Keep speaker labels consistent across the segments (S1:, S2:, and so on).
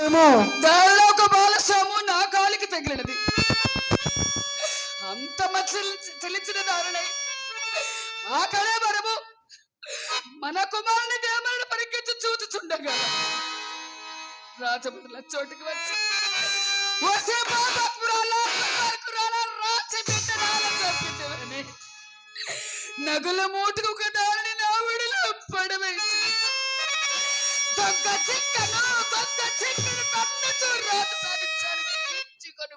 S1: దారిలో ఒక బాలస్వాము నా కాలికి తగిలినది. అంత చెల్లించిన దారుణై. ఆ కడే వరము. మన కుమారుని దేవరుని పరికించి చూచుచుండగా రాజమండ్రుల చోటుకి వచ్చి వసే నగుల మూటుకు ఒక దారిని నా విడిలో పడవేసి దొంగ చిక్కను దొంగ చిక్కను తన్నుచు రాత సాధించడానికి ఇచ్చుకొని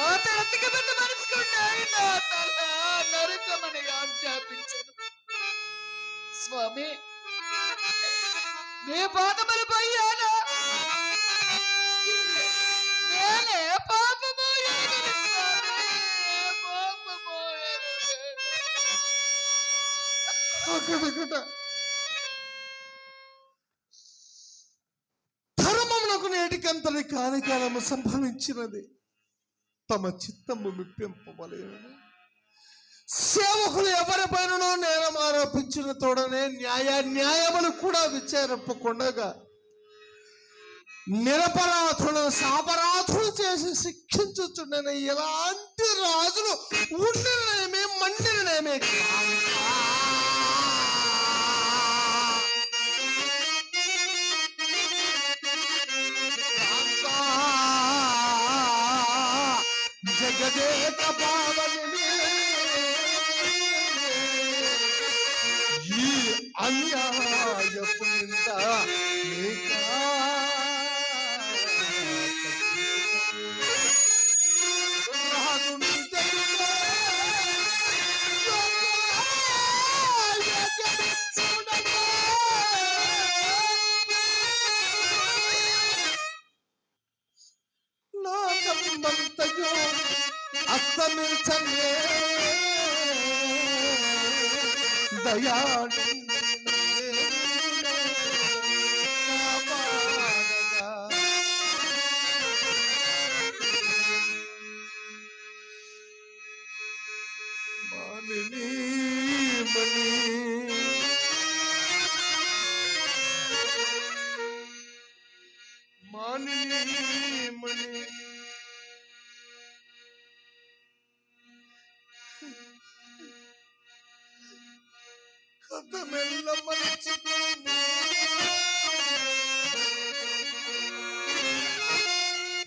S1: ఆ తరతికి పెద్ద మనసుకున్నాయి నా తల నరకమని ఆజ్ఞాపించను. స్వామి మీ పాదములు పోయానా? నేనే పాపము పాపము
S2: నేటికంతటి కాని సంభవించినది. తమ చిత్తము మిప్పింపవలేనని సేవకులు ఎవరిపైననో నేరం ఆరోపించిన తోడనే న్యాయ న్యాయములు కూడా విచారింపకుండగా నిరపరాధులను సాపరాధులు చేసి శిక్షించుచుండని ఇలాంటి రాజులు ఉండిననేమి కా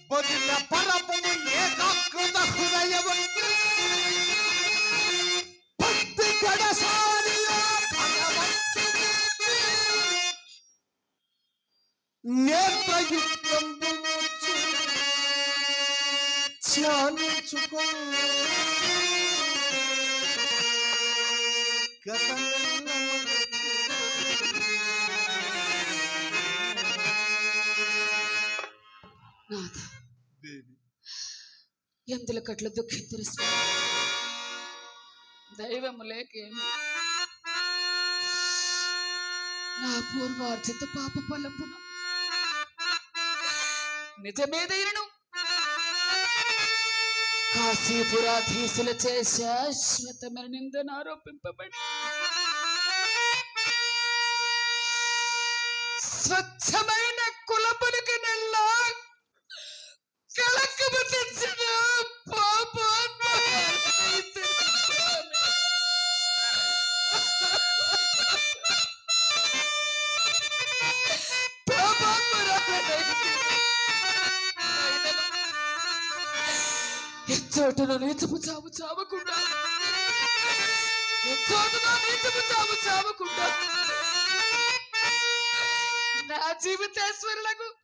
S2: బదిల పరపము ఏకాకృత హృదయవంతు భక్తి గడసానియో భగవంతుని ధ్యానించుకో. గతమెల్ల
S1: ఎందుల కట్ల దుఃఖితురు దైవము లేకేమి నా పూర్వార్జిత పాప ఫలంపున నిజమేదైనను కాశీపురాధీశుల చే శాశ్వతమైన నిందన ఆరోపింపబడి స్వచ్ఛమైన కులమునికి నెల్లా కలకము తెచ్చిన ఎచ్చోటను నీచము చావు చావకుండా. ఎచ్చోటను నీచము చావు చావకుండా. నా జీవితేశ్వరులకు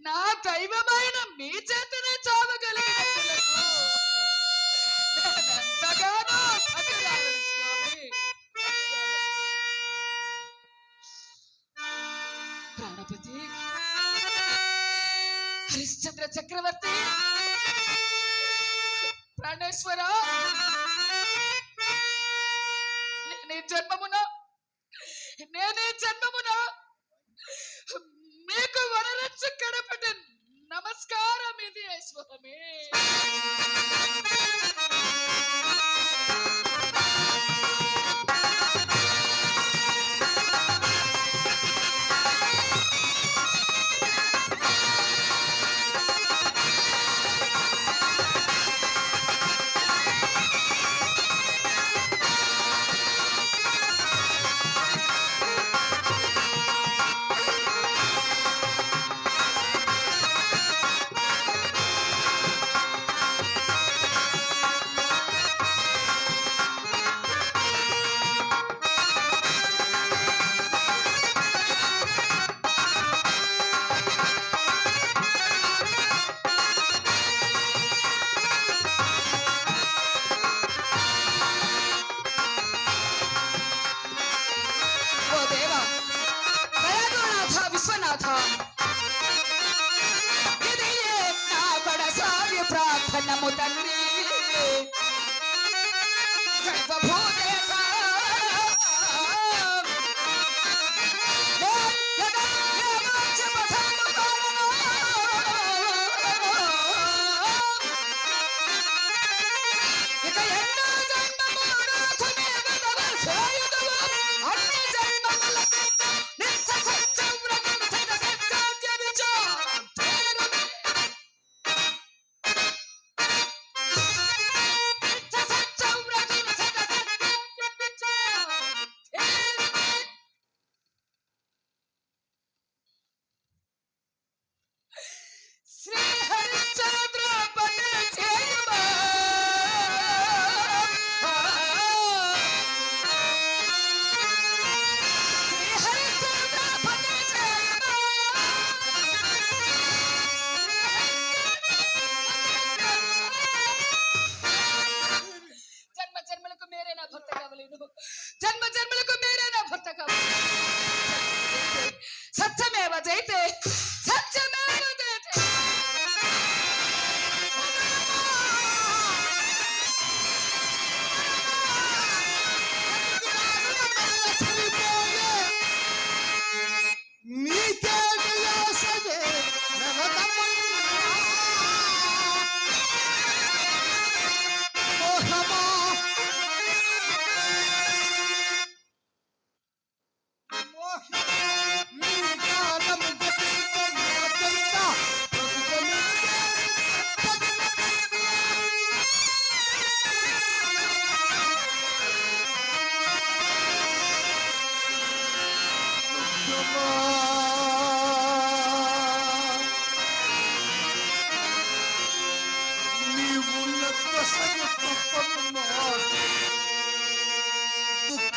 S1: నా దైవమైన మీ చేతనే చావగలిగినందులకు నేనెంతగానో ధన్యురాలిని స్వామి. ప్రాణపతి. హరిశ్చంద్ర చక్రవర్తి. ప్రాణేశ్వర నీ జన్మమున నేనే జన్మమున మీకు వరరచ్చు కడపటి నమస్కారం ఇది స్వామి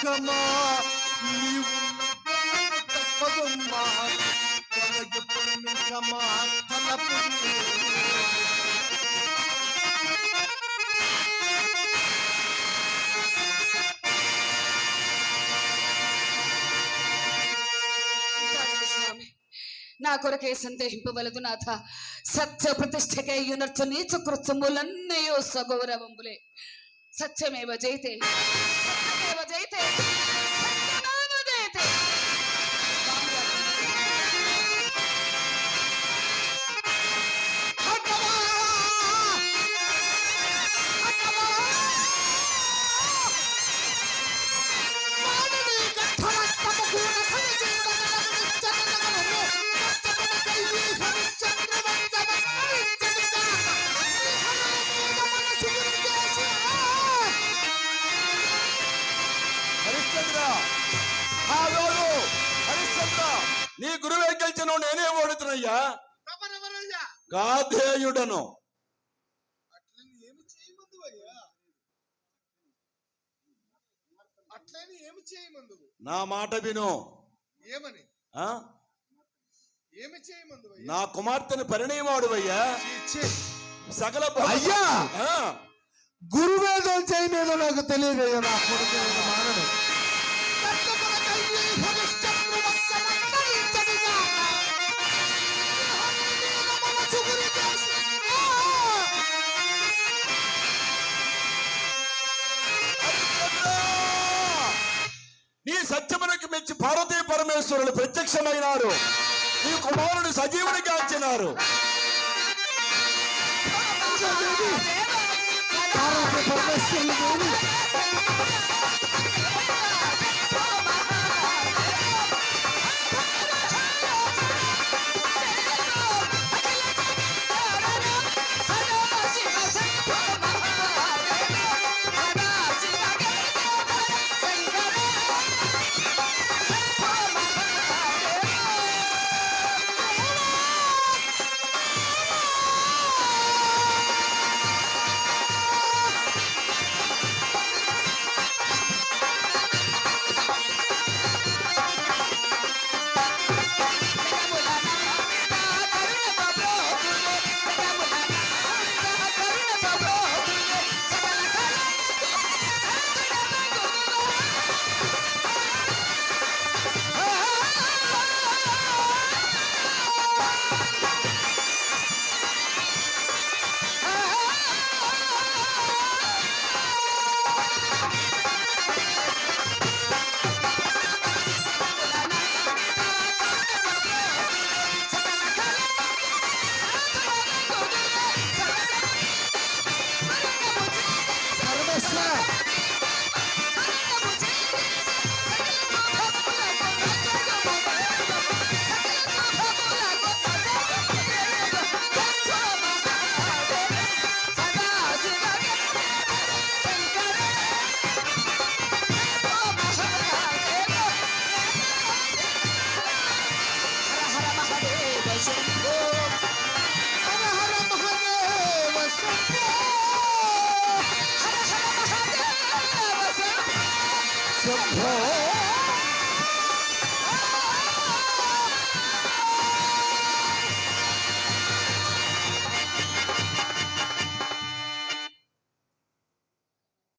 S1: దుఃఖమా నీవు తప్పదమ్మా తొలగిపోయిన నిజమా తలపు
S3: చాలండి స్వామి నా కొరకే సందేహింపవలదు నాథ సత్య ప్రతిష్టకే యునర్చు నీచ కృత్యములన్నయో సగౌరవంబులే సత్యమేవ జైతే
S1: Connected. హరిశ్చంద్ర.
S4: ఆగోడు హరిశ్చంద్ర. నీ గురువే గెలిచను నేనే ఓడుతున్నయ్యా. గాధేయుడను.
S1: అట్లని ఏమి చేయమందు అయ్యా? అట్లని ఏమి చేయమందు?
S4: నా మాట విను.
S1: ఏమని?
S4: ఆ?
S1: ఏమి చేయమందు
S4: నా కుమార్తెను పరిణయమాడువయ్యా
S1: చీ,
S4: సకల
S1: అయ్యా!
S4: ఆ,
S1: గురువేదం చేయమేదో నాకు తెలియదయ్యా నా కొడుకు మానడు!
S4: నీ సత్యమునకు మెచ్చి పార్వతీ పరమేశ్వరులు ప్రత్యక్షమైనారు. నీ కుమారుడు సజీవుని కాచినారు
S1: పరమేశ్వరుడు